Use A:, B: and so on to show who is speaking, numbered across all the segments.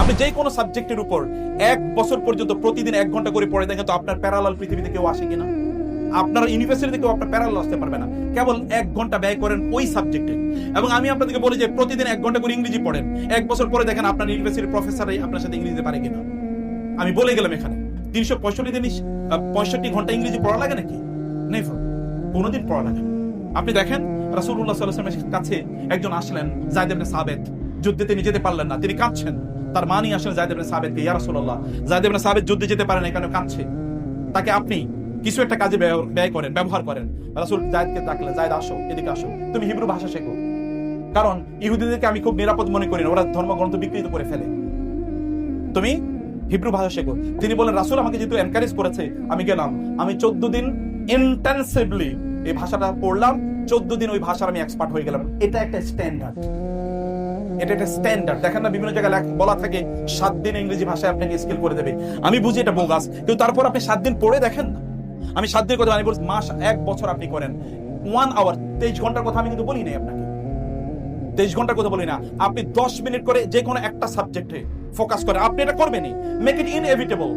A: আপনি যে কোনো সাবজেক্টের উপর এক বছর পর্যন্ত প্রতিদিন এক ঘণ্টা করে পড়ে দেখেন তো আপনার প্যারালাল পৃথিবীতে কেউ আসে কিনা? আপনার ইউনিভার্সিটিতে কেউ আপনার প্যারালাল আসতে পারবে না। কেবল এক ঘণ্টা ব্যয় করেন ওই সাবজেক্টে এবং আমি আপনাদেরকে বলি যে প্রতিদিন এক ঘণ্টা করে ইংরেজি পড়েন। এক বছর পরে দেখেন আপনার ইউনিভার্সিটির প্রফেসরই আপনার সাথে ইংরেজি পারে কিনা। আমি বলে গেলাম এখানে, তিনশো পঁয়ষট্টি দিন পঁয়ষট্টি ঘণ্টা ইংরেজি পড়া লাগে নাকি? নেভার কোনোদিন পড়া লাগে না। আপনি দেখেন, রাসূলুল্লাহ সাল্লাল্লাহু আলাইহি কাছে একজন আসলেন, জায়দ ইবনে সাবেত যুদ্ধে তিনি যেতে পারলেন না, তিনি কাঁদছেন। তার মা নিয়ে আসলেন জায়দ ইবনে সাবেতকে, ইয়া রাসূলুল্লাহ, জায়দ ইবনে যুদ্ধে যেতে পারে না কেন কাঁদছে। তাকে আপনি কিছু একটা কাজে ব্যয় করেন, ব্যবহার করেন। রাসূল জায়দকে ডাকলেন, জায়দ, আসো, এদিকে আসো। তুমি হিব্রু ভাষা শেখো। কারণ ইহুদিদেরকে আমি খুব নিরাপদ মনে করি ওরা ধর্মগ্রন্থ বিকৃত করে ফেলে। তুমি হিব্রু ভাষা শেখো। তিনি বলেন রাসূল আমাকে যেহেতু এনকারেজ করেছে, আমি গেলাম। আমি চোদ্দ দিন ইন্টেন্সিভলি এই ভাষাটা পড়লাম, চোদ্দ দিন ওই ভাষার আমি এক্সপার্ট হয়ে গেলাম। এটা একটা স্ট্যান্ডার্ড এটা একটা স্ট্যান্ডার্ড দেখেন না, বিভিন্ন জায়গায় বলা থাকে, সাত দিন ইংরেজি ভাষায় আপনাকে স্কিল করে দেবে। আমি বুঝি এটা বোগাস, কিন্তু তারপর আপনি সাত দিন পড়ে দেখেন না। আমি সাত দিন কথা আমি বলছি, মাস, এক বছর আপনি করেন। ওয়ান আওয়ার তেইশ ঘণ্টার কথা আমি কিন্তু বলি নাই আপনাকে। তেইশ ঘণ্টার কথা বলি না। আপনি দশ মিনিট করে যে কোনো একটা সাবজেক্টে ফোকাস করে। আপনি এটা করবেনই। মেক ইট ইনএভিটেবল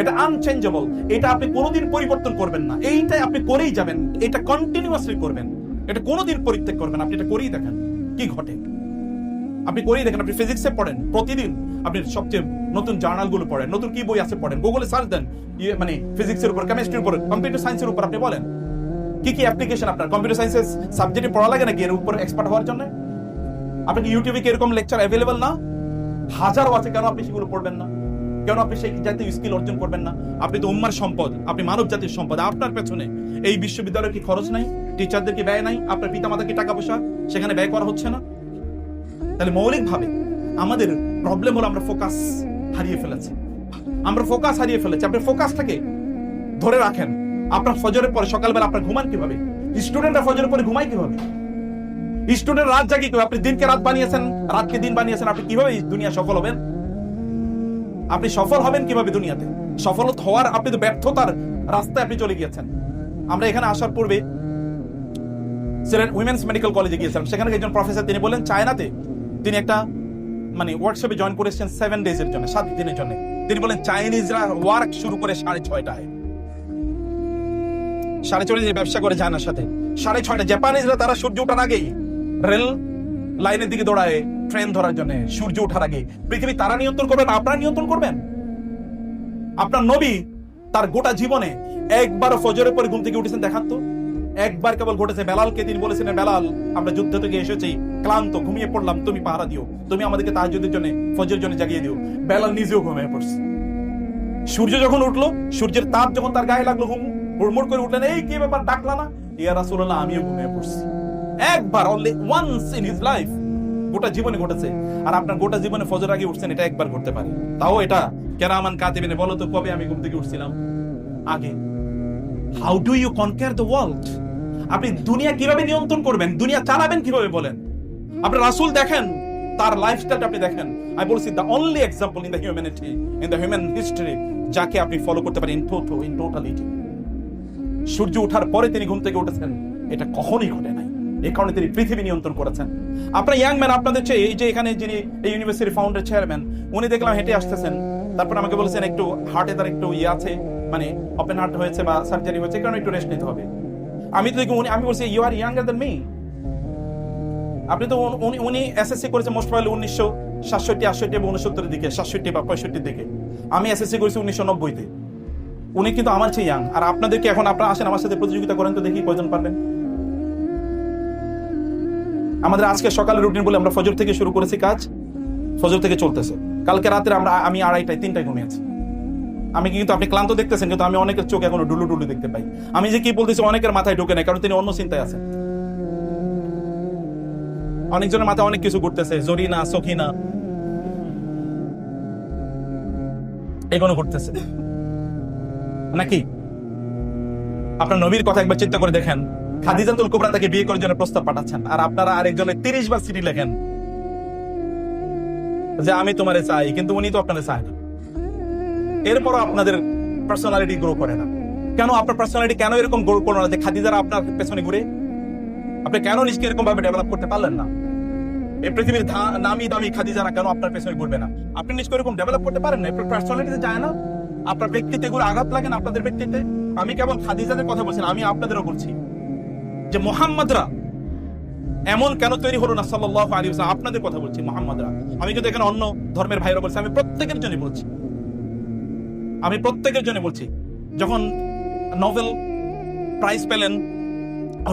A: এটা আনচেঞ্জেবল এটা আপনি কোনোদিন পরিবর্তন করবেন না। এইটাই আপনি করেই যাবেন। এটা কন্টিনিউয়াসলি করবেন। এটা কোনোদিন পরিত্যাগ করবেন আপনি এটা করেই দেখেন কি ঘটে। আপনি করেই দেখেন, আপনি ফিজিক্সে পড়েন, প্রতিদিন আপনি সবচেয়ে নতুন জার্নালগুলো পড়েন, নতুন কি বই আছে পড়েন গুগলে সার্চ দেন ইয়ে মানে ফিজিক্সের উপর কেমিস্ট্রির উপর কম্পিউটার সায়েন্সের উপর আপনি বলেন, কি কি অ্যাপ্লিকেশন আপনার? কম্পিউটার সায়েন্সের সাবজেক্টে পড়া লাগে নাকি? এর উপর এক্সপার্ট হওয়ার জন্য? আপনি ইউটিউবে কি এরকম লেকচার অ্যাভেলেবল না? হাজারো আছে, কেন আপনি সেগুলো পড়বেন না? কেন আপনি সেই জাতীয় স্কিল অর্জন করবেন না? আপনি তো উম্মার সম্পদ, আপনি মানব জাতির সম্পদ, আপনার পেছনে এই বিশ্ববিদ্যালয়ের কি খরচ নাই? টিচারদের কি ব্যয় নাই? আপনার পিতামাতা কি টাকা পয়সা সেখানে ব্যয় করা হচ্ছে না? তাহলে মৌলিকভাবে আমাদের প্রবলেম হলো আমরা ফোকাস হারিয়ে ফেলেছি। আমরা ফোকাস হারিয়ে ফেলেছি। আপনি ফোকাসটাকে ধরে রাখেন। আপনার ফজরের পরে সকালবেলা আপনার ঘুমান কীভাবে? স্টুডেন্টরা ফজরের পরে ঘুমায় কীভাবে? স্টুডেন্ট রাত জাগি কীভাবে? আপনি দিনকে রাত বানিয়েছেন, রাতকে দিন বানিয়েছেন, আপনি কীভাবে দুনিয়া সফল হবেন? আপনি সফল হবেন কীভাবে দুনিয়াতে? সফল হওয়ার আপনি তো ব্যর্থতার রাস্তায় আপনি চলে গিয়েছেন। আমরা এখানে আসার পূর্বে সিলেট উইমেন্স মেডিকেল কলেজে গিয়েছিলাম। সেখানে একজন প্রফেসর তিনি বলেন চায়নাতে তিনি একটা মানে ওয়ার্কশপে জয়েন করেছেন সেভেন ডেজ এর জন্য, সাত দিনের জন্য। তিনি বলেন চাইনিজরা ওয়ার্ক শুরু করে সাড়ে ছয়টায়। সাড়ে ছয়টা যে ব্যবসা করে চায়নার সাথে। সাড়ে ছয়টা জাপানিজরা তারা সূর্য ওঠার আগেই রেল লাইনের দিকে দৌড়ায় ট্রেন ধরার জন্য, সূর্য ওঠার আগে। পৃথিবী তারা নিয়ন্ত্রণ করবেন, আপনারা নিয়ন্ত্রণ করবেন? আপনার নবী তার গোটা জীবনে একবার ফজরের পরে ঘুম থেকে উঠেছেন, দেখান তো। একবার কেবল ঘটেছে বেলালকে, তিনি বলেছেন, বেলাল, আমরা যুদ্ধ থেকে এসেছি ক্লান্ত, ঘুমিয়ে পড়লাম, তুমি পাহারা দিও, তুমি আমাদেরকে তাহাজ্জুদের জন্য, ফজরের জন্য জাগিয়ে দিও। বেলাল নিজেও ঘুমিয়ে পড়ছে। সূর্য যখন উঠল, সূর্যের তাপ যখন তার গায়ে লাগল, হুম, হুড়মুড় করে উঠলেন, এই কি ব্যাপার, ডাকলা না? ইয়া রাসূলুল্লাহ, আমিও ঘুমিয়ে পড়ছি। একবার only once in his life গোটা জীবনে ঘটেছে। আর আপনার গোটা জীবনে ফজর আগে উঠছেন, এটা একবার করতে পারে। তাও এটা, কেরামান কাতিবিনে, বলো তো, কবে আমি ঘুম থেকে উঠছিলাম? আগে। How do you conquer the world আপনি দুনিয়া কীভাবে নিয়ন্ত্রণ করবেন, দুনিয়া চালাবেন কীভাবে বলেন? আপনি রাসুল দেখেন, তার লাইফস্টাইলটা আপনি দেখেন। আমি বলছি the only example in the humanity in the human history যাকে আপনি ফলো করতে পারেন ইন টোটো ইন টোটালিটি সূর্য ওঠার পরে তিনি ঘুম থেকে উঠেছেন, এটা কখনোই ঘটে নাই। এই কারণে তিনি পৃথিবী নিয়ন্ত্রণ করেছেন। আপনার ইয়াং ম্যান আপনাদের চেয়ে এই যে এখানে যিনি এই ইউনিভার্সিটি ফাউন্ডার চেয়ারম্যান উনি দেখলাম হেঁটে আসতেছেন। তারপর আমাকে বলেছেন, একটু হার্টে তার একটু ইয়ে আছে মানে ওপেন হার্ট হয়েছে বা সার্জারি হয়েছে কারণ একটু রেস্ট নিতে হবে। আমি তো দেখি উনি, আমি বলছি you are younger than me আপনি তো উনি- এসএসসি করেছে মোস্ট প্রবাবলি উনিশশো সাতষট্টি, আটষট্টি এবং উনসত্তরের দিকে, সাতষট্টি বা পঁয়ষট্টির দিকে। আমি এসএসসি করেছি উনিশশো নব্বইতে। উনি কিন্তু আমার চেয়ে ইয়াং আর আপনাদেরকে এখন আপনারা আসেন আমার সাথে প্রতিযোগিতা করেন তো দেখি কয়জন পারবেন। আমাদের আজকে সকালের রুটিন বলে আমরা ফজর থেকে শুরু করেছি কাজ। ফজর থেকে চলতেছে। কালকে রাতে আমরা আমি আড়াইটায়, তিনটায় ঘুমিয়েছি আমি কিন্তু আপনি ক্লান্ত দেখতেছেন, কিন্তু আমি অনেকের চোখ এখনও ডুলু ডুলু দেখতে পাই। আমি যে কি বলতেছি, অনেকের মাথায় ঢুকে নেই, কারণ তিনি অন্য চিন্তায় আছেন। অনেকজনের মাথায় অনেক কিছু ঘুরতেছে, জরিনা, সখিনা। এগুলো ঘুরতেছে। নাকি? আপনার নবীর কথা একবার চিন্তা করে দেখেন। খাদিজাতুল কুবরা তাকে বিয়ে করার জন্য প্রস্তাব পাঠাচ্ছেন। আর আপনারা আরেকজনের তিরিশ বার চিঠি লেখেন। যে আমি তোমারে চাই, কিন্তু উনি তো আপনাদের চায় না। এরপরও আপনাদের পার্সোনালিটি গ্রো করে না। কেন? আপনার পার্সোনালিটি কেন এরকম গ্রো করল না যে খাদিজারা আপনার পেছনে ঘুরে? আপনি কেন নিজকে এরকম ভাবে ডেভেলপ করতে পারলেন না? এই পৃথিবীর নামি দামি খাদিজারা কেন আপনার পেছনে ঘুরবে না? আপনি নিশ্চয় এরকম ডেভেলপ করতে পারেন না? পার্সোনালিটিতে যায় না? আপনার ব্যক্তিত্বে এগুলো আঘাত লাগে না আপনাদের ব্যক্তিত্বে আমি কেবল খাদিজাদের কথা বলছি আমি আপনাদেরও বলছি যে মোহাম্মদরা এমন কেন তৈরি হলো না সাল্লাহ আলী আপনাদের কথা বলছি, মোহাম্মদরা। আমি কিন্তু এখানে অন্য ধর্মের ভাইরা বলছি, আমি প্রত্যেকের জন্য বলছি। আমি প্রত্যেকের জন্য বলছি, যখন নোবেল প্রাইজ পেলেন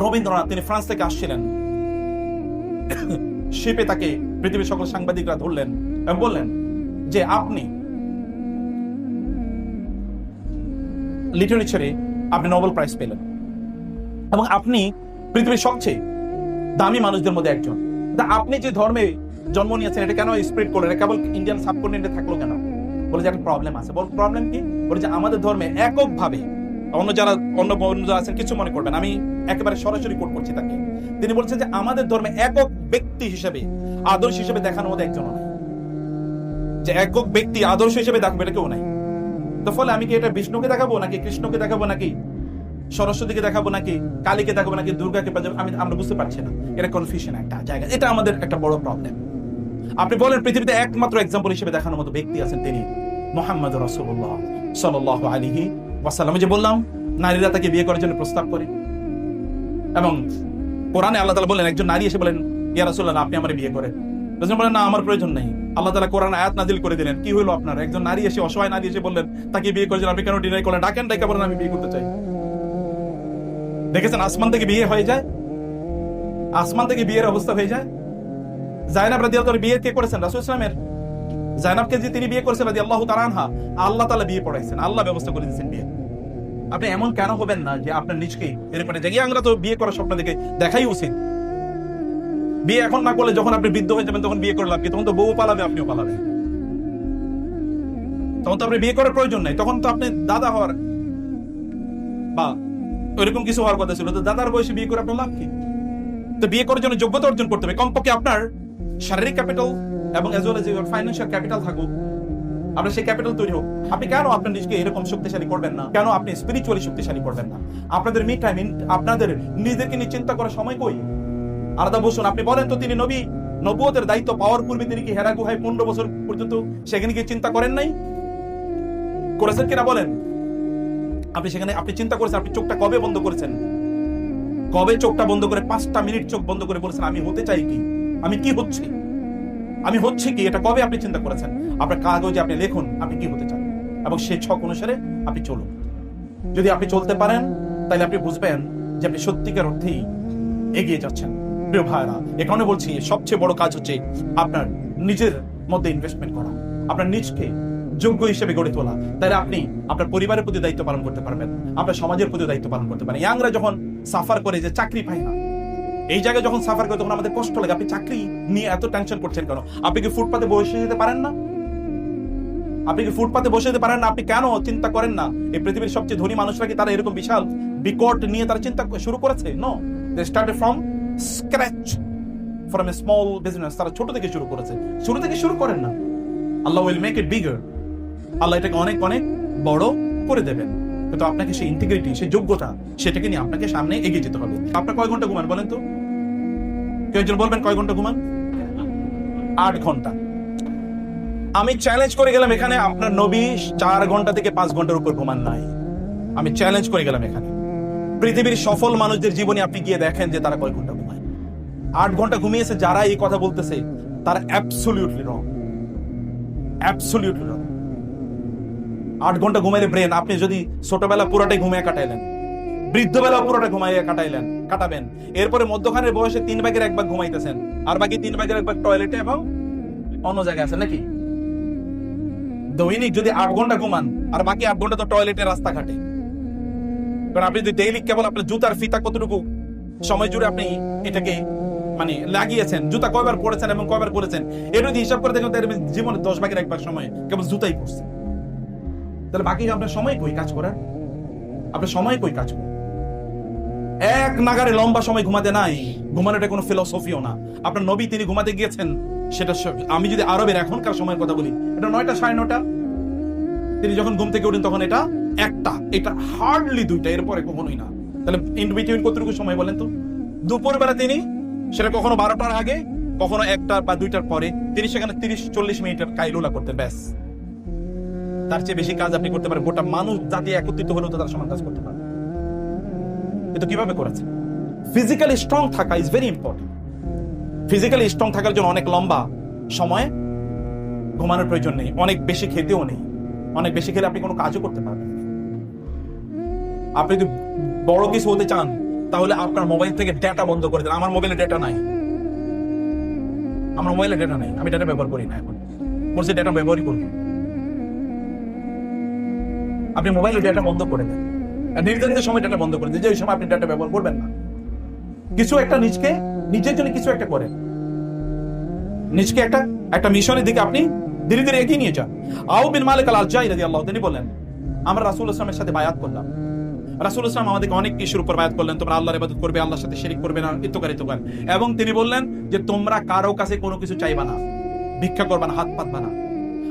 A: রবীন্দ্রনাথ, তিনি ফ্রান্স থেকে আসছিলেন। শিপে তাকে পৃথিবীর সকল সাংবাদিকরা ধরলেন বললেন যে আপনি লিটারেচারে আপনি নোবেল প্রাইজ পেলেন। এবং আপনি পৃথিবীর সবচেয়ে দামি মানুষদের মধ্যে একজন। তা আপনি যে ধর্মে জন্ম নিয়েছেন, এটা কেন স্প্রেড করলেন? কেবল ইন্ডিয়ান সাবকন্টিনেন্টে থাকল কেন? বলে যে একটা প্রবলেম আছে। বল প্রবলেম কি? বলে যে আমাদের ধর্মে এককভাবে অন্য যারা অন্য যারা আছেন, কিছু মনে করবেন আমি একেবারে সরাসরি কোট করছি তাকে। তিনি বলছেন যে আমাদের ধর্মে একক ব্যক্তি হিসেবে, আদর্শ হিসেবে দেখানোর মধ্যে একজন নাই যে একক ব্যক্তি আদর্শ হিসেবে দেখব এটা কেউ নাই। তো ফলে আমি কি এটা বিষ্ণুকে দেখাবো নাকি কৃষ্ণকে দেখাবো নাকি সরস্বতীকে দেখাবো নাকি কালীকে দেখাবো নাকি দুর্গাকে? আমি আমরা বুঝতে পারছি না। এটা কনফিউশন একটা জায়গা। এটা আমাদের একটা বড় প্রবলেম আপনি বলেন পৃথিবীতে একমাত্র এক্সাম্পল হিসেবে দেখানোর মতো ব্যক্তি আছেন তিনি মোহাম্মদ রসুল্লাহ সাল্লাহ আলিহি ওয়াসাল্লাম। যে বললাম, নারীরা তাকে বিয়ে করার জন্য প্রস্তাব করে। এবং কোরআনে আল্লাহ তালা বলেন একজন নারী এসে বলেন ইয়া রাসূলুল্লাহ, আপনি আমার বিয়ে করেন। রাসূল বলেন, না, আমার প্রয়োজন নেই। আল্লাহ তালা কোরআন আয়াত নাজিল করে দিলেন। কি হলো আপনার? একজন নারী এসে, অসহায় নারী এসে বললেন, তাকে বিয়ে করেছেন, আপনি কেন ডিনাই করলেন? ডাকেন ডাকা বলেন, আমি বিয়ে করতে চাই। দেখেছেন আসমান থেকে বিয়ে হয়ে যায়? আসমান থেকে বিয়ের অবস্থা হয়ে যায়? রাদিয়াল্লাহু তাআলা বিয়ে কে করেছেন? রাসূল ইসলামের? যে তিনি বিয়ে করেছেন রাদিয়াল্লাহু তাআলা আনহা, আল্লাহ তাআলা বিয়ে পড়াইছেন। আল্লাহ ব্যবস্থা করে দিয়েছেন বিয়ে। আপনি এমন কেন হবেন না যে আপনার নিজকে এরপরে জায়গায় আমরা তো বিয়ে করার স্বপ্ন দেখে দেখাই উচিত। বিয়ে এখন না করলে যখন আপনি বৃদ্ধ হয়ে যাবেন, তখন বিয়ে করে লাভ কি? তখন তো বউ পালাবে, আপনিও পালাবেন। তখন তো আপনি বিয়ে করার প্রয়োজন নাই। তখন তো আপনি দাদা হওয়ার বা, ওইরকম কিছু হওয়ার কথা ছিল। তো দাদার বয়সে বিয়ে করে আপনার লাভ কি? তো বিয়ে করার জন্য যোগ্যতা অর্জন করতে হবে। কমপক্ষে আপনার শারীরিক ক্যাপিটাল এবং as well as financial capital থাকুক। আপনার সেই ক্যাপিটাল তৈরি হোক। আপনি কেন আপনার নিজকে এরকম শক্তিশালী করবেন না? কেন আপনি স্পিরিচুয়ালি শক্তিশালী করবেন না? আপনাদের মি টাইম আপনাদের নিজেদেরকে নিয়ে চিন্তা করার সময় কই? আলাদা বসুন, আপনি বলেন তো তিনি নবী। নবুয়তের দায়িত্ব পাওয়ার পূর্বে তিনি কি হেরা গুহায় পনেরো বছর পর্যন্ত সেখানে গিয়ে চিন্তা করেন নাই? করেছেন কিনা বলেন? আপনি সেখানে, আপনি চিন্তা করেছেন, আপনি চোখটা কবে বন্ধ করেছেন? কবে চোখটা বন্ধ করে, পাঁচটা মিনিট চোখ বন্ধ করে বলেছেন, আমি হতে চাই কি? আমি কি হচ্ছি? আমি হচ্ছে কি? এটা কবে আপনি চিন্তা করেছেন? আপনার কাগজে আপনি লিখুন, আপনি কি হতে চান? এবং সেই ছক অনুসারে আপনি চলুন। যদি আপনি চলতে পারেন, তাহলে আপনি বুঝবেন যে আপনি সত্যিকার অর্থেই এগিয়ে যাচ্ছেন। প্রিয় ভাইরা, এখানে বলছি, সবচেয়ে বড় কাজ হচ্ছে আপনার নিজের মধ্যে ইনভেস্টমেন্ট করা। আপনার নিজকে যোগ্য হিসেবে গড়ে তোলা। তাহলে আপনি আপনার পরিবারের প্রতি দায়িত্ব পালন করতে পারবেন, আপনার সমাজের প্রতি দায়িত্ব পালন করতে পারেন ইয়াংরা যখন সাফার করে যে চাকরি পায় না, এই জায়গায় যখন সাফার করে তখন আমাদের কষ্ট লাগে। আপনি চাকরি নিয়ে এত টেনশন করছেন কেন? আপনি কি ফুটপাতে বসে যেতে পারেন না? আপনি কি ফুটপাতে বসে যেতে পারেন না? আপনি কেন চিন্তা করেন না? এই পৃথিবীর সবচেয়ে ধনী মানুষরা কি তারা এরকম বিশাল বিকট নিয়ে তারা চিন্তা শুরু করেছে? No they started from scratch from a small business তারা ছোট থেকে শুরু করেছে। শুরু থেকে শুরু করেন না। Allah will make it bigger Allah এটাকে অনেক অনেক বড় করে দেবেন। কিন্তু আপনাকে সেই ইন্টিগ্রিটি সেই যোগ্যতা, সেটাকে নিয়ে আপনাকে সামনে এগিয়ে যেতে হবে। আপনার কয় ঘণ্টা ঘুমান বলেন তো? কেউ একজন বলবেন কয় ঘণ্টা ঘুমান? আট ঘণ্টা। আমি চ্যালেঞ্জ করে গেলাম এখানে, আপনার নবী চার ঘণ্টা থেকে পাঁচ ঘণ্টার উপর ঘুমান নাই। আমি চ্যালেঞ্জ করে গেলাম এখানে। পৃথিবীর সফল মানুষদের জীবনে আপনি গিয়ে দেখেন যে তারা কয় ঘণ্টা আট ঘণ্টা ঘুমিয়েছে, যারা এই কথা বলতেছে, তারা অ্যাবসলিউটলি রং অ্যাবসলিউটলি রং আট ঘণ্টা ঘুমাইলে ব্রেন আপনি যদি ছোটবেলা পুরোটাই ঘুমিয়ে কাটাইলেন, বৃদ্ধবেলা পুরোটা ঘুমাইয়া কাটাইলেন, কাটাবেন। এরপরে মধ্যখানের বয়সে তিন ভাগের এক ভাগ ঘুমাইতেছেন, আর বাকি তিন ভাগের এক ভাগ টয়লেটে এবং অন্য জায়গায় আছে নাকি? দৈনিক যদি আট ঘণ্টা ঘুমান, আর বাকি আট ঘণ্টা তো টয়লেটে রাস্তাঘাটে। কারণ আপনি যদি ডেইলি কেবল আপনার জুতার ফিতা কতটুকু সময় জুড়ে আপনি এটাকে মানে লাগিয়েছেন, জুতা কয়বার পড়েছেন এবং কয়বার পড়েছেন এটা যদি হিসাব করে দেখেন তাহলে জীবনে দশ ভাগের একবার সময় কেবল জুতাই পড়ছে তাহলে বাকি আপনার সময় কই কাজ করার? আপনার সময় কই কাজ করার? এক নাগারে লম্বা সময় ঘুমাতে নাই, ঘুমানোটা কোনো ফিলোসফিও না। আপনার নবী তিনি ঘুমাতে গিয়েছেন, সেটা আমি যদি আরবের এখনকার সময়ের কথা বলি, এটা নয়টা সাড়ে নটা তিনি যখন ঘুম থেকে উঠেন তখন এটা একটা, এটা হার্ডলি দুইটা, এরপরে কখনোই না। তাহলে ইন বিটুইন কতটুকু সময় বলেন তো? দুপুর বেলা তিনি সেটা কখনো বারোটার আগে, কখনো একটা বা দুইটার পরে। তিনি সেখানে তিরিশ, চল্লিশ মিনিটের কাইলুলা করতেন, ব্যাস। তার চেয়ে বেশি কাজ আপনি করতে পারেন। গোটা মানুষ জাতি একত্রিত হলেও তো তার সমান কাজ করতে পারে। কিন্তু কীভাবে করেছে? ফিজিক্যালি স্ট্রং থাকা is very important physically strong থাকার জন্য অনেক লম্বা সময় ঘুমানোর প্রয়োজন নেই। অনেক বেশি খেতেও নেই। অনেক বেশি খেলে আপনি কোনো কাজও করতে পারবেন আপনি যদি বড় কিছু হতে চান তাহলে আপনার মোবাইল থেকে ডেটা বন্ধ করে দেন। আমার মোবাইলে ডেটা নাই। আমার মোবাইলে ডেটা নাই। আমি ডেটা ব্যবহার করি না এখন। বলছি ডেটা ব্যবহারই করব। আপনি মোবাইলে ডেটা বন্ধ করে দেন। নির্ধারিত সময় ডেটা বন্ধ করে দেন। যে ওই সময় আপনি ডেটা ব্যবহার করবেন না। কিছু একটা নিজকে, নিজের জন্য কিছু একটা করেন। নিজকে একটা একটা মিশনের দিকে আপনি ধীরে ধীরে এগিয়ে নিয়ে যান। আউ বিন মালিক আল আলজাই রাদিয়াল্লাহু তিনি বলেন, আমরা রাসূল ইসলামের সাথে বায়াত করলাম। রাসূল ইসলাম আমাদেরকে অনেক কিছুর উপর বায়াত করলেন। তোমরা আল্লাহর ইবাদত করবে, আল্লাহর সাথে শিরিক করবে না, ইত্যাদি ইত্যাদি। এবং তিনি বললেন যে, তোমরা কারও কাছে কোনো কিছু চাইবা না, ভিক্ষা করবা না, হাত পাতবা না।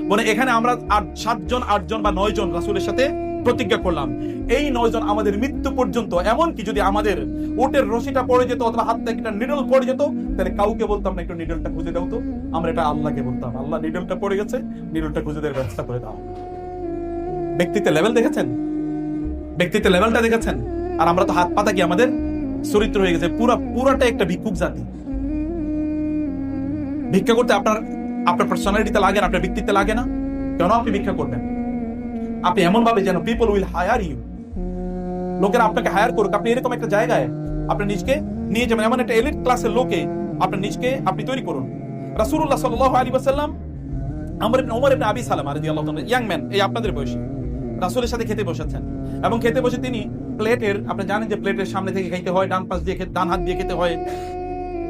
A: বলে, এখানে আমরা আট, সাতজন, আটজন বা নয় জন রাসূলের সাথে প্রতিজ্ঞা করলাম। এই নয়জন আমাদের মৃত্যু পর্যন্ত, এমনকি যদি আমাদের ওটের রশিটা পড়ে যেত অথবা হাত থেকে একটা নিডল পড়ে যেত, তাহলে কাউকে বলতাম না, একটু নিডলটা খুঁজে দাও তো। আমরা এটা আল্লাহকে বলতাম। আল্লাহ নিডলটা পড়ে গেছে নিডলটা খুঁজে দেওয়ার ব্যবস্থা করে দাও। ব্যক্তিত্বের লেভেল দেখেছেন? ব্যক্তিত্বের লেভেলটা দেখেছেন? আর আমরা তো হাত পাতা কি আমাদের চরিত্র হয়ে গেছে, পুরা পুরাটা একটা ভিক্ষুক জাতি। ভিক্ষা করতে আপনার আপনার পার্সোনালিটিতে লাগে না, আপনার ব্যক্তিত্বে লাগে না। কেন আপনি ভিক্ষা করবেন? আপনি এমন ভাবে যেন পিপল উইল হায়ার ইউ লোকেরা আপনাকে হায়ার করুক, আপনি এরকম একটা জায়গায় আপনি নিজকে নিয়ে যাবেন, এমন একটা এলিট ক্লাসের লোকে আপনার নিজকে আপনি তৈরি করুন। রাসূলুল্লাহ সাল্লাল্লাহু আলাইহি ওয়াসাল্লাম, আমর ইবনে ওমর ইবনে আবি সালামা রাদিয়াল্লাহু তাআলা ইয়াং ম্যান এই আপনাদের বয়সী। রাসূলের সাথে খেতে বসেছেন। এবং খেতে বসে তিনি প্লেটের, আপনি জানেন যে প্লেটের সামনে থেকে খেতে হয়, ডান পাশ দিয়ে ডান হাত দিয়ে খেতে হয়।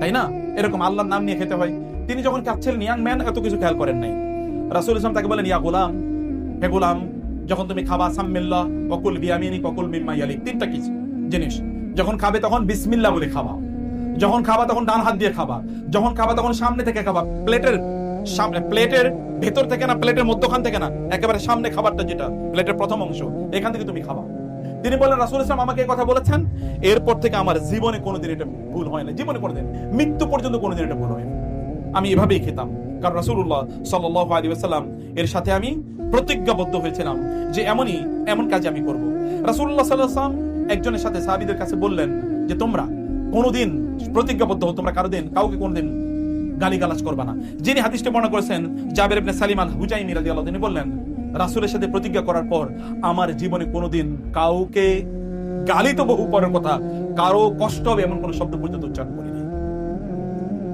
A: তাই না? এরকম আল্লাহর নাম নিয়ে খেতে হয়। তিনি যখন খাচ্ছিলেন ইয়াং ম্যান এত কিছু খেয়াল করেন নাই। রাসূল ইসলাম তাকে বলেন, ইয়া গোলাম, হে গোলাম, যখন তুমি খাবা, সাম্মিল্লাহ অকুল বিয়ামিনি ককুল মিম্মা ইয়ালিক তিনটা কিছু জিনিস? যখন খাবে তখন বিসমিল্লাহ বলে খাবা। যখন খাবা তখন ডান হাত দিয়ে খাবা। যখন খাবা তখন সামনে থেকে খাবা। প্লেটের সামনে প্লেটের ভেতর থেকে না, প্লেটের মধ্যখান থেকে না, একেবারে সামনে খাবারটা যেটা, প্লেটের প্রথম অংশ, এখান থেকে তুমি খাবা। তিনি বললেন, রাসূল ইসলাম আমাকে কথা বলেছেন, এরপর থেকে আমার জীবনে কোনোদিন এটা ভুল হয় না জীবনে কোনোদিন, মৃত্যু পর্যন্ত কোনোদিন এটা ভুল হয় না আমি এভাবেই খেতাম, কারণ রাসূলুল্লাহ সাল্লাল্লাহু আলাইহি ওয়াসাল্লাম এর সাথে আমি প্রতিজ্ঞাবদ্ধ হয়েছিলাম যে এমনই এমন কাজ আমি করব। আলাইহি ওয়াসাল্লাম একজনের সাথে সাহাবীদের কাছে বললেন যে, তোমরা কোনোদিন প্রতিজ্ঞাবদ্ধ হও, তোমরা কারোদিন কাউকে কোনোদিন গালিগালাজ করবা না। যিনি হাদিসটি বর্ণনা করেছেন, জাবের ইবনে সালিম আল হুজাইমি রাদিয়াল্লাহু তিনি বললেন, রাসূলের সাথে প্রতিজ্ঞা করার পর আমার জীবনে কোনোদিন কাউকে গালি তো বহু পরের কথা, কারও কষ্ট হবে এমন কোনো শব্দ পর্যন্ত উচ্চারণ করি নাই।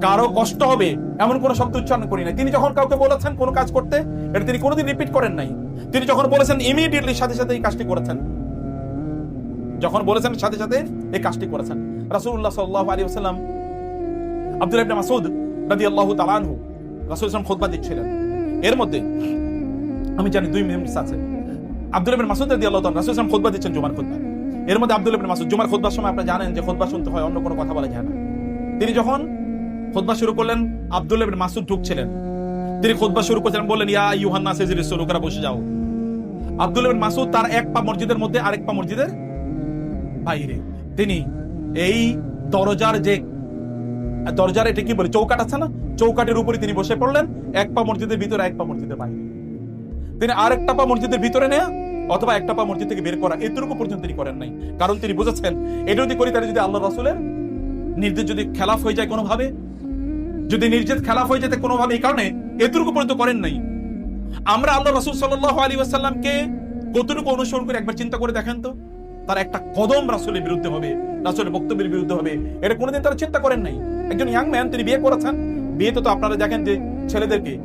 A: কারও কষ্ট হবে এমন কোন শব্দ উচ্চারণ করি নাই। তিনি যখন কাউকে বলেছেন কোনো কাজ করতে, এটা তিনি কোনোদিন রিপিট করেন নাই। তিনি যখন বলেছেন ইমিডিয়েটলি সাথে সাথে এই কাজটি করেছেন, যখন বলেছেন সাথে সাথে এই কাজটি করেছেন। রাসূলুল্লাহ সাল্লাল্লাহু আলাইহি ওয়াসাল্লাম, আব্দুল্লাহ ইবনে মাসউদ রাদিয়াল্লাহু তাআলা আনহু, রাসূল সাল্লাল্লাহু খুতবা দিচ্ছিলেন। এর মধ্যে, আমি জানি দুই মিনিট আছে। আব্দুল্লাহ ইবনে মাসউদ রাদিয়াল্লাহু তাআলা, রাসূল সাল্লাল্লাহু খুতবা দিচ্ছেন জুমার খুতবা। এর মধ্যে আব্দুল্লাহ ইবনে মাসউদ, জুমার খুতবার সময় আপনারা জানেন যে খুতবা শুনতে হয়, অন্য কোনো কথা বলা যায় না। তিনি যখন খুতবা শুরু করলেন আব্দুল্লাহ ইবনে মাসউদ ঢুকছিলেন। তিনি খুতবা শুরু করেছেন, বললেন, ইয়া ইউহান নাস ইজলিসু লোকেরা বসে যাও। আব্দুল্লাহ ইবনে মাসউদ তার এক পা মসজিদের মধ্যে, আরেক পা মসজিদের বাইরে। তিনি এই দরজার যে দরজার এটা কি বলে? চৌকাট আছে না? চৌকাটের উপরে তিনি বসে পড়লেন। এক পা মসজিদের ভিতরে, এক পা মসজিদের বাইরে। তিনি আরেকটা পা মসজিদের ভিতরে নেয়া, অথবা একটা পা মসজিদ থেকে বের করা, এতটুকু পর্যন্ত তিনি করেন নাই। কারণ তিনি বুঝেছেন, এটা যদি করি, তাহলে যদি আল্লাহ রাসুলের নির্দেশ যদি খেলাফ হয়ে যায় কোনোভাবে, যদি নির্দেশ খেলাফ হয়ে যেতে কোনোভাবে এই কারণে, এতটুকু পর্যন্ত করেন নাই। আমরা আল্লাহ রসুল সাল্লাহ আলী আসাল্লামকে কতটুকু অনুসরণ করে একবার চিন্তা করে দেখেন তো? তার একটা কদম রাসুলের বিরুদ্ধে হবে, রাসুলের বক্তব্যের বিরুদ্ধে হবে। এটা কোনোদিন তারা চিন্তা করেন নাই। একজন ইয়াং ম্যান তিনি বিয়ে করেছেন। বিয়েতে তো আপনারা দেখেন যে ছেলেদেরকে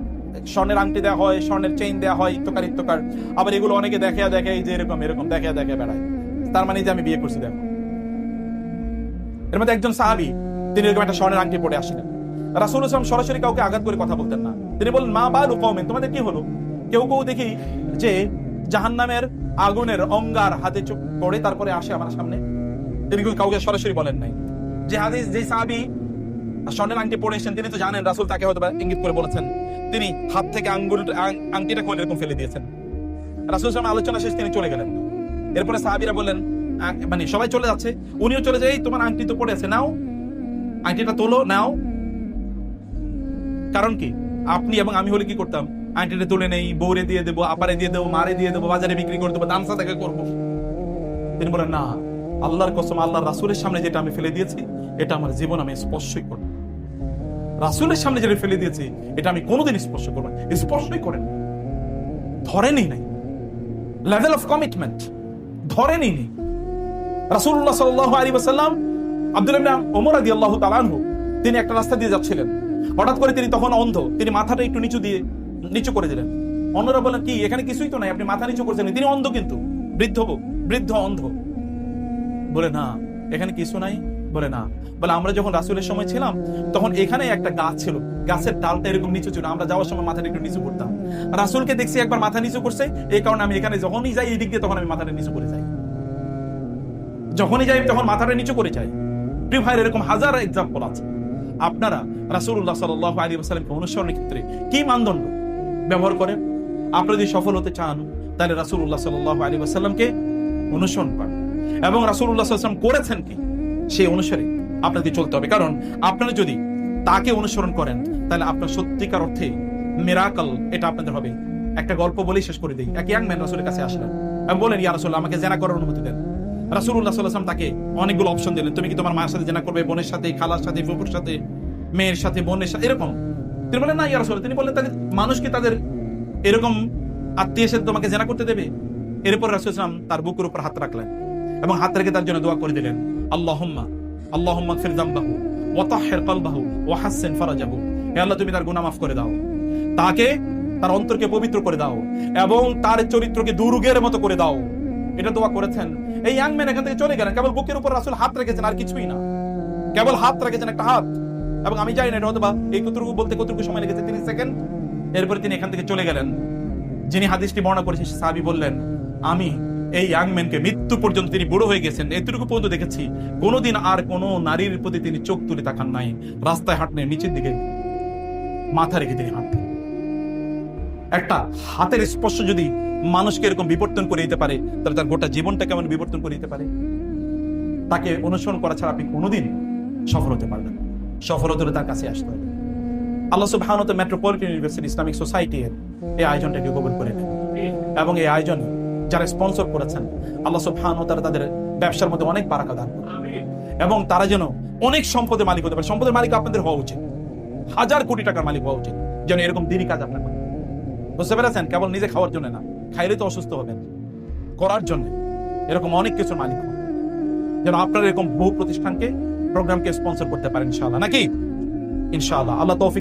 A: স্বর্ণের আংটি দেওয়া হয়, স্বর্ণের চেইন দেওয়া হয়, ইত্যকার ইত্যকার। আবার এগুলো অনেকে দেখে দেখে যে এরকম এরকম দেখে দেখে বেড়ায়। তার মানে যে আমি বিয়ে করছি, দেখো। এর মধ্যে একজন সাহাবি, তিনি এরকম একটা স্বর্ণের আংটি পড়ে আসলেন রাসুল ইসলাম সরাসরি কাউকে আঘাত করে কথা বলতেন না। তিনি বললেন, মা বা লুকমেন তোমাদের কি হলো? কেউ কেউ দেখি যে জাহান নামের আগুনের অঙ্গার হাতে পড়ে তারপরে আসে আমার সামনে। তিনি কাউকে সরাসরি বলেন নাই। যে হাদিস, যে সাহাবি স্বর্ণের আংটি পরে এসেছেন, তিনি তো জানেন রাসুল তাকে হয়তো ইঙ্গিত করে বলেছেন। তিনি হাত থেকে আঙ্গুল আংটিটা খুলে এরকম ফেলে দিয়েছেন। রাসুল ইসলাম আলোচনা শেষ, তিনি চলে গেলেন। এরপরে সাহাবিরা বললেন মানে সবাই চলে যাচ্ছে। উনিও চলে যায় তোমার আংটি তো পড়ে আছে, নাও। আংটিটা তোলো, নাও। কারণ কি? আপনি এবং আমি হলে কি করতাম? আন্টিতে তুলে নেই বৌরে দিয়ে দেবো, আপারে দিয়ে দেবো, মারে দিয়ে দেবো, বাজারে বিক্রি করে দেবো দামসা থেকে করব। তিনি বলেন না, আল্লাহর কসম, আল্লাহর রাসুলের সামনে যেটা আমি ফেলে দিয়েছি এটা আমার জীবন আমি স্পর্শই করব। রাসুলের সামনে যেটা ফেলে দিয়েছি, এটা আমি কোনোদিন স্পর্শ করব না। স্পর্শই করেন ধরেনই নাই। লেভেল অফ কমিটমেন্ট ধরেনই নেই। রাসূলুল্লাহ সাল্লাল্লাহু আলাইহি ওয়াসাল্লাম, আব্দুল ওমর রাদিয়াল্লাহু তাআলা আনহু, তিনি একটা রাস্তা দিয়ে যাচ্ছিলেন। হঠাৎ করে তিনি তখন অন্ধ। তিনি মাথাটা একটু নিচু দিয়ে, নিচু করে দিলেন। অন্যরা বলেন কি, এখানে কিছুই তো নাই। আপনি মাথা নিচু করছেন তিনি অন্ধ কিন্তু। বৃদ্ধ বৃদ্ধ অন্ধ। বলে, না, এখানে কিছু নাই। বলে না। বলে, আমরা যখন রাসূলের সময় ছিলাম, তখন এখানে একটা গাছ ছিল। গাছের ডালটা এরকম নিচু ছিল। আমরা যাওয়ার সময় মাথাটা একটু নিচু করতাম। রাসূলকে দেখছি একবার মাথা নিচু করছে। এই কারণে আমি এখানে যখনই যাই এই দিক দিয়ে তখন আমি মাথাটা নিচু করে যাই। যখনই যাই তখন মাথাটা নিচু করে যাই। প্রিয় ভাইয়ের এরকম হাজার এক্সাম্পল আছে। আপনারা রাসূলুল্লাহ সাল্লাল্লাহু আলাইহি ওয়াসাল্লামকে অনুসরণের ক্ষেত্রে কি মানদণ্ড ব্যবহার করেন? আপনারা যদি সফল হতে চান, তাহলে রাসূলুল্লাহ সাল্লাল্লাহু আলাইহি ওয়াসাল্লামকে অনুসরণ করেন। এবং আলাইহি ওয়াসাল্লাম করেছেন কি? সেই অনুসারে আপনাদের চলতে হবে। কারণ আপনারা যদি তাকে অনুসরণ করেন, তাহলে আপনার সত্যিকার অর্থে মিরাকল এটা আপনাদের হবে। একটা গল্প বলেই শেষ করে দিই। এক ইয়াং ম্যান রাসূলের কাছে আসলেন। এবং বলেন ইয়া রাসূল আমাকে জেনা করার অনুমতি দেন। আলাইহি ওয়াসাল্লাম তাকে অনেকগুলো অপশন দিলেন। তুমি কি তোমার মায়ের সাথে জেনা করবে? বোনের সাথে, খালার সাথে ফুপুর সাথে, মেয়ের সাথে, বোনের সাথে? এরকম। তিনি বলেন না, ইয়া রাসূল তিনি বললেন, তাদের মানুষ কি তাদের এরকম আত্মীয় সাথে তোমাকে জেনা করতে দেবে? এরপর রাসূল সাল্লাম তার বুকের উপর হাত রাখলেন এবং হাত রেখে তার জন্য দোয়া করে দিলেন। আল্লাহুম্মা আল্লাহুম্মা কলবাহু ফারাজাহু। হে আল্লাহ, তুমি তার গুনাহ করে দাও। তাকে, তার অন্তরকে পবিত্র করে দাও এবং তার চরিত্রকে দুর্গের মতো করে দাও। এটা দোয়া করেছেন। এই ইয়াং ম্যান এখান থেকে চলে গেলেন। কেবল বুকের উপর রাসূল হাত রেখেছেন, আর কিছুই না। কেবল হাত রেখেছেন একটা হাত। এবং আমি জানি না এটা বা এই কতটুকু বলতে কতটুকু সময় লেগেছে তিরিশ সেকেন্ড এরপরে তিনি এখান থেকে চলে গেলেন। যিনি হাদিসটি বর্ণনা করেছেন সাহাবী বললেন, আমি এই ইয়াং ম্যানকে মৃত্যু পর্যন্ত তিনি বুড়ো হয়ে গেছেন। এতটুকু পর্যন্ত দেখেছি, কোনোদিন আর কোনো নারীর প্রতি তিনি চোখ তুলে তাকান নাই। রাস্তায় হাঁটলেন নিচের দিকে মাথা রেখে তিনি হাঁটতেন। একটা হাতের স্পর্শ যদি মানুষকে এরকম বিবর্তন করে দিতে পারে, তাহলে তার গোটা জীবনটা কেমন বিবর্তন করে দিতে পারে। তাকে অনুসরণ করা ছাড়া আপনি কোনোদিন সফল হতে পারবেন। সফল হতে হলে তার কাছে আসতে হবে। আল্লাহ সুবহানাহু মেট্রোপলিটন ইউনিভার্সিটি ইসলামিক সোসাইটি এর এই আয়োজনটাকে কবুল করে এবং এই আয়োজন যারা স্পন্সর করেছেন, আল্লাহ সুবহানাহু তারা তাদের ব্যবসার মধ্যে অনেক বারাকা দান এবং তারা যেন অনেক সম্পদের মালিক হতে পারে। সম্পদের মালিক আপনাদের হওয়া উচিত। হাজার কোটি টাকার মালিক হওয়া উচিত। যেন এরকম দিনই কাজ আপনার। বুঝতে পেরেছেন? কেবল নিজে খাওয়ার জন্য না। খাইলে তো অসুস্থ হবেন। করার জন্য এরকম অনেক কিছুর মালিক হন। যেন আপনারা এরকম বহু প্রতিষ্ঠানকে, প্রোগ্রামকে স্পন্সর করতে পারেন ইনশাআল্লাহ। নাকি? ইনশাআল্লাহ। আল্লাহ তৌফিক